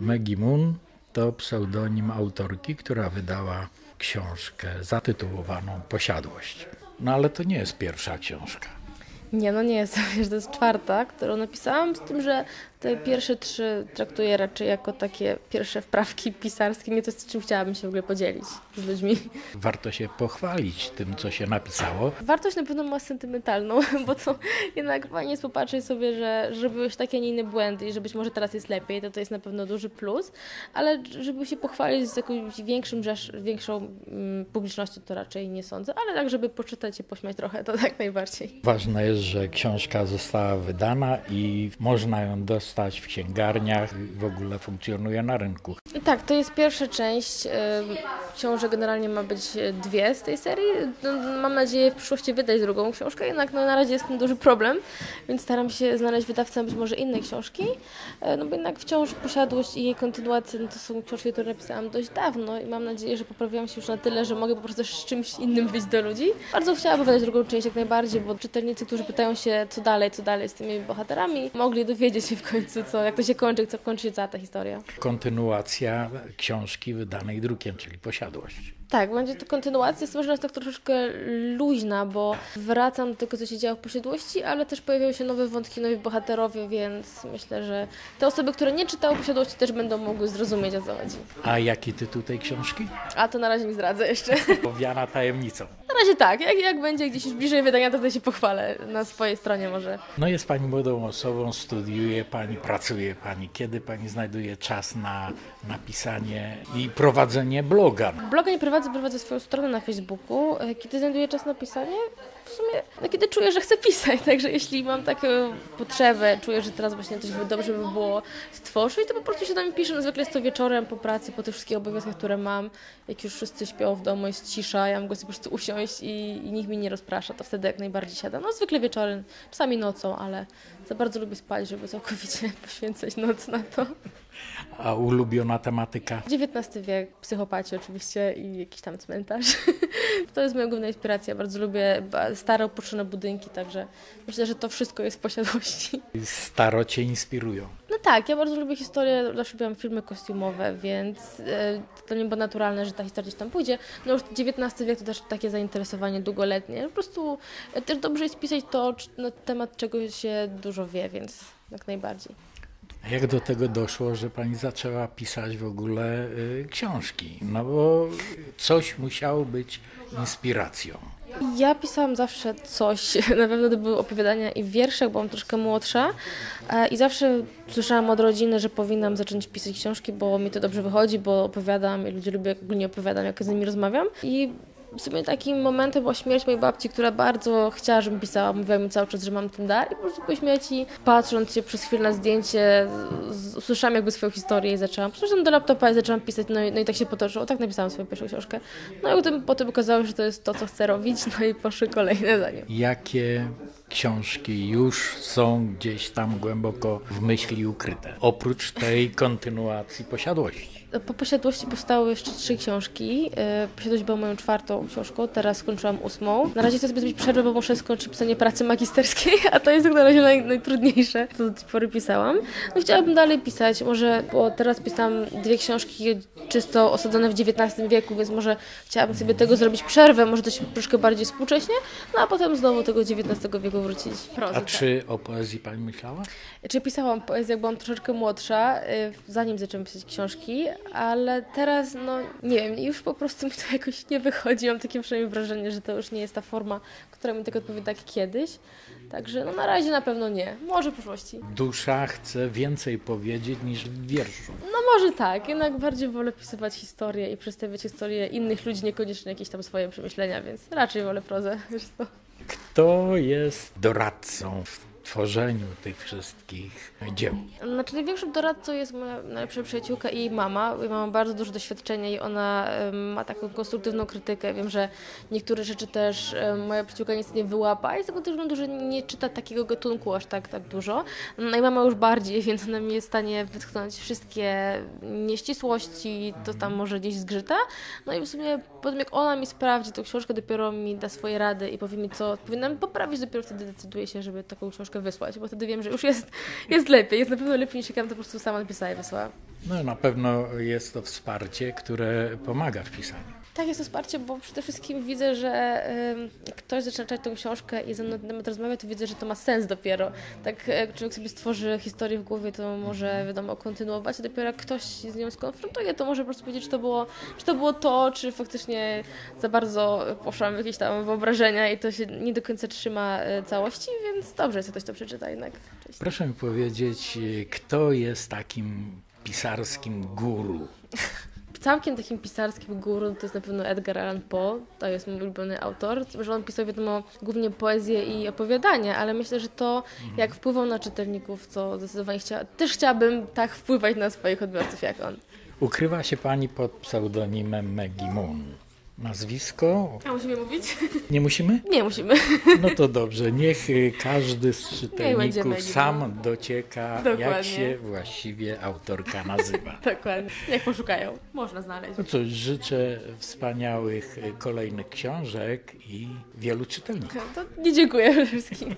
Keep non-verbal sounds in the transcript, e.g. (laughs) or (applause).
Maggie Moon to pseudonim autorki, która wydała książkę zatytułowaną Posiadłość. No ale to nie jest pierwsza książka. Nie, no nie jest, (laughs) wiesz, to jest czwarta, którą napisałam, z tym, że te pierwsze trzy traktuję raczej jako takie pierwsze wprawki pisarskie, nie to, z czym chciałabym się w ogóle podzielić z ludźmi. Warto się pochwalić tym, co się napisało. Wartość na pewno ma sentymentalną, (laughs) bo to jednak fajnie jest popatrzeć sobie, że, że byłeś takie, a nie inne błędy i że być może teraz jest lepiej, to to jest na pewno duży plus, ale żeby się pochwalić z jakąś większym większą mm, publicznością, to raczej nie sądzę, ale tak, żeby poczytać i pośmiać trochę, to tak najbardziej. Ważne jest, że książka została wydana i można ją dostać w księgarniach, w ogóle funkcjonuje na rynku. Tak, to jest pierwsza część. Książek generalnie ma być dwie z tej serii. No, mam nadzieję w przyszłości wydać drugą książkę, jednak no, na razie jest ten duży problem, więc staram się znaleźć wydawcę być może innej książki. E, no bo jednak wciąż posiadłość i jej kontynuacje no, to są książki, które napisałam dość dawno i mam nadzieję, że poprawiłam się już na tyle, że mogę po prostu z czymś innym wyjść do ludzi. Bardzo chciałabym wydać drugą część jak najbardziej, bo czytelnicy, którzy pytają się co dalej, co dalej z tymi bohaterami, mogli dowiedzieć się w końcu, co, jak to się kończy, co kończy się cała ta historia. Kontynuacja książki wydanej drukiem, czyli Posiadłość. Tak, będzie to kontynuacja, jest może tak troszeczkę luźna, bo wracam do tego, co się działo w posiadłości, ale też pojawiają się nowe wątki, nowi bohaterowie, więc myślę, że te osoby, które nie czytały posiadłości, też będą mogły zrozumieć, o co chodzi. A jaki tytuł tej książki? A to na razie mi zdradzę jeszcze. Powiana tajemnicą. Na razie tak, jak, jak będzie gdzieś już bliżej wydania, to wtedy się pochwalę na swojej stronie może. No jest Pani młodą osobą, studiuje Pani, pracuje Pani. Kiedy Pani znajduje czas na napisanie i prowadzenie bloga? Bloga nie prowadzę, prowadzę swoją stronę na Facebooku. E, kiedy znajduję czas na pisanie? W sumie, no kiedy czuję, że chcę pisać, (laughs) także jeśli mam taką potrzebę, czuję, że teraz właśnie coś by dobrze by było stworzyć, to po prostu się do mnie piszę. No, zwykle jest to wieczorem po pracy, po tych wszystkich obowiązkach, które mam. Jak już wszyscy śpią w domu, jest cisza, ja mogę sobie po prostu usiąść i, i nikt mi nie rozprasza, to wtedy jak najbardziej siadam. No zwykle wieczorem, czasami nocą, ale za bardzo lubię spać, żeby całkowicie (laughs) poświęcać noc na to. A ulubiona tematyka? XIX wiek, psychopaci oczywiście i jakiś tam cmentarz. (laughs) (laughs) to jest moja główna inspiracja. Bardzo lubię stare, opuszczone budynki, także myślę, że to wszystko jest w posiadłości. (laughs) Staro Cię inspirują? No tak, ja bardzo lubię historię, zawsze lubiłam filmy kostiumowe, więc e, to nie było naturalne, że ta historia gdzieś tam pójdzie. No już XIX wiek to też takie zainteresowanie długoletnie. Po prostu e, też dobrze jest pisać to na temat czego się dużo wie, więc jak najbardziej. Jak do tego doszło, że pani zaczęła pisać w ogóle y, książki? No bo coś musiało być inspiracją. Ja pisałam zawsze coś, (laughs) na pewno to były opowiadania i wiersze, byłam troszkę młodsza e, i zawsze słyszałam od rodziny, że powinnam zacząć pisać książki, bo mi to dobrze wychodzi, bo opowiadam i ludzie lubią, jak ogólnie opowiadam, jak z nimi rozmawiam i w sumie takim momentem była śmierć mojej babci, która bardzo chciała, żebym pisała. Mówiła mi cały czas, że mam ten dar i po prostu po śmierci, patrząc się przez chwilę na zdjęcie, usłyszałam jakby swoją historię i zaczęłam. Przyszłam do laptopa i zaczęłam pisać, no i, no i tak się potoczyło. Tak napisałam swoją pierwszą książkę. No i potem, potem okazało się, że to jest to, co chcę robić, no i poszły kolejne za nią. Jakie książki już są gdzieś tam głęboko w myśli ukryte, oprócz tej kontynuacji posiadłości? Po posiadłości powstały jeszcze trzy książki. E, posiadłość była moją czwartą książką, teraz skończyłam ósmą. Na razie chcę sobie zrobić przerwę, bo muszę skończyć pisanie pracy magisterskiej, (laughs) a to jest jak na razie naj, najtrudniejsze, co do tej pory pisałam. No chciałabym dalej pisać, może, bo teraz pisałam dwie książki czysto osadzone w XIX wieku, więc może chciałabym sobie tego zrobić przerwę, może to się troszkę bardziej współcześnie, no a potem znowu tego XIX wieku wrócić. Prozy, a tak. czy o poezji Pani myślała? Czy pisałam poezję, jak byłam troszeczkę młodsza, y, zanim zaczęłam pisać książki, ale teraz, no nie wiem, już po prostu mi to (laughs) jakoś nie wychodzi. Mam takie przynajmniej wrażenie, że to już nie jest ta forma, która mi tak odpowiada jak kiedyś. Także no na razie na pewno nie. Może w przyszłości. Dusza chce więcej powiedzieć niż w wierszu. No może tak, jednak bardziej wolę pisywać historię i przedstawiać historię innych ludzi, niekoniecznie jakieś tam swoje przemyślenia, więc raczej wolę prozę. (laughs) Kto jest doradcą w tworzeniu tych wszystkich dzieł? Znaczy największym doradcą jest moja najlepsza przyjaciółka i mama. Mama ma bardzo duże doświadczenie i ona ma taką konstruktywną krytykę. Wiem, że niektóre rzeczy też moja przyjaciółka niestety nie wyłapa i z tego też względu, że nie czyta takiego gatunku aż tak, tak dużo. No i mama już bardziej, (laughs) więc ona mi jest w stanie wytknąć wszystkie nieścisłości, to tam może gdzieś zgrzyta. No i w sumie potem jak ona mi sprawdzi tą książkę, dopiero mi da swoje rady i powie mi, co powinnam poprawić, dopiero wtedy decyduję się, żeby taką książkę wysłać, bo wtedy wiem, że już jest, jest lepiej. Jest na pewno lepiej niż jak ja to po prostu sama napisała i wysłała. No na pewno jest to wsparcie, które pomaga w pisaniu. Tak, jest to wsparcie, bo przede wszystkim widzę, że y, ktoś zaczyna czytać tę książkę i ze mną na temat rozmawia, to widzę, że to ma sens dopiero. Tak, jak człowiek sobie stworzy historię w głowie, to może, wiadomo, kontynuować, a dopiero jak ktoś z nią skonfrontuje, to może po prostu powiedzieć, czy to było, czy to, było to, czy faktycznie za bardzo poszłam w jakieś tam wyobrażenia i to się nie do końca trzyma y, całości, więc dobrze jak ktoś to przeczyta jednak. Cześć. Proszę mi powiedzieć, kto jest takim pisarskim guru? (laughs) Całkiem takim pisarskim guru to jest na pewno Edgar Allan Poe, to jest mój ulubiony autor, że on pisał wiadomo głównie poezję i opowiadania, ale myślę, że to jak wpływał na czytelników, to zdecydowanie chcia, też chciałabym tak wpływać na swoich odbiorców jak on. Ukrywa się pani pod pseudonimem Maggie Moon. Nazwisko? A musimy mówić? (laughs) Nie musimy? Nie musimy. (laughs) No to dobrze, niech y, każdy z czytelników sam docieka, jak Dokładnie. się właściwie autorka nazywa. (laughs) Dokładnie. Jak poszukają, można znaleźć. No cóż, życzę wspaniałych y, kolejnych książek i wielu czytelników. To nie dziękuję wszystkim.